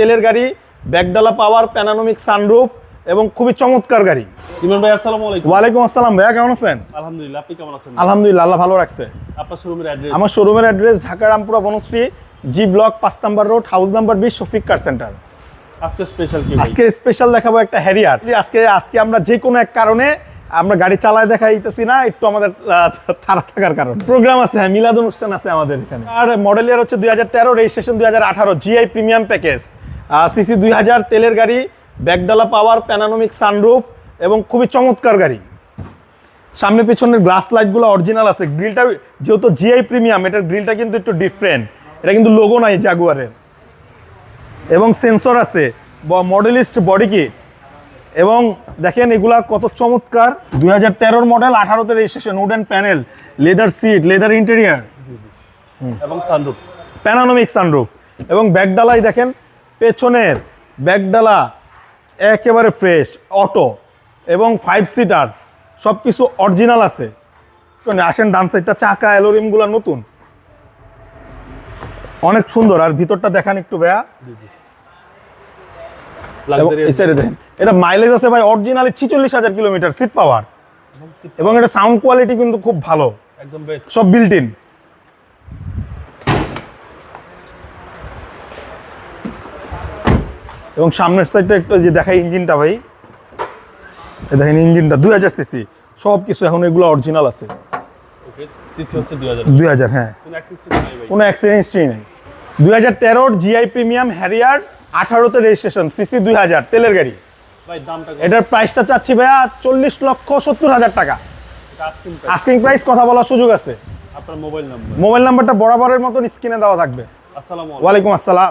তেলের গাড়ি ব্যাকডালা পাওয়ার প্যানানোমিক সানরুফ এবং খুবই চমৎকার গাড়ি। ইমরান ভাই আসসালামু আলাইকুম। ওয়ালাইকুম আসসালাম ভাইয়া কেমন আছেন? আলহামদুলিল্লাহ আপনি কেমন আছেন? আলহামদুলিল্লাহ আল্লাহ ভালো রাখছে। আপনার শোরুমের অ্যাড্রেস আমার শোরুমের address Dhaka Rampura Banasree G block পাঁচ নাম্বার রোড হাউস নাম্বার বিশ শফিক কার সেন্টার আজকে স্পেশাল কি আজকে স্পেশাল দেখাবো একটা হ্যারিয়ার আজকে আজকে আমরা যে কোনো এক কারণে আমরা গাড়ি চালায় দেখাইতেছি না একটু আমাদের তাড়া থাকার কারণ। প্রোগ্রাম আছে হ্যাঁ মিলাদ অনুষ্ঠান আছে আমাদের এখানে। আর মডেল ইয়ার হচ্ছে দুই হাজার তেরো রেজিস্ট্রেশন দুই হাজার আঠারো জিআই প্রিমিয়াম প্যাকেজ সিসি দুই হাজার তেলের গাড়ি ব্যাকডালা পাওয়ার প্যানানোমিক সানরুফ এবং খুবই চমৎকার গাড়ি। সামনে পিছনের গ্লাস লাইটগুলো অরিজিনাল আছে। গ্রিলটা যেহেতু জিআই প্রিমিয়াম এটার গ্রিলটা কিন্তু একটু ডিফারেন্ট এটা কিন্তু লোগো নাই জাগুয়ারের এবং সেন্সর আছে। মডেলিস্ট বডি কিট এবং দেখেন এগুলা কত চমৎকার। দুই হাজার তেরোর মডেল আঠারোতে registration wooden panel leather seat leather interior এবং সানরুফ প্যানানোমিক সানরুফ এবং ব্যাকডালাই দেখেন পেছনের ব্যাগডালা একেবারে ফ্রেশ অটো এবং ফাইভ সিটার সব কিছু অরিজিনাল আছে আসেন ডান সাইডটা চাকা অ্যালোরিমগুলো নতুন। অনেক সুন্দর আর ভিতরটা দেখান একটু ভাইয়া। এবং এই সাইডে দেখেন এটা মাইলেজ আছে ভাই অরিজিনালি ছিচল্লিশ হাজার কিলোমিটার সিট পাওয়ার এবং এটা সাউন্ড কোয়ালিটি কিন্তু খুব ভালো। একদম সব বিল্ট ইন এবং সামনের সাইডটা একটু যে দেখাই ইঞ্জিনটা ভাই। দেখেন ইঞ্জিনটা দুই হাজার সিসি সব কিছু এখন এগুলো অরিজিনাল আছে। ওকে সিসি হচ্ছে 2000 দুই হাজার হ্যাঁ। কোন অ্যাক্সেসটি নাই দুই হাজার তেরোর জিআই প্রিমিয়াম হ্যারিয়ার আঠারোতে রেজিস্ট্রেশন সিসি দুই হাজার তেলের গাড়ি। এটার প্রাইসটা চাচ্ছি ভাইয়া চল্লিশ লক্ষ সত্তর হাজার টাকা। আস্কিং প্রাইস কথা বলার সুযোগ আছে। আপনার মোবাইল নাম্বার মোবাইল নাম্বারটা বরাবরের মতন স্ক্রিনে দেওয়া থাকবে। আসসালামু আলাইকুম। ওয়ালাইকুম আসসালাম।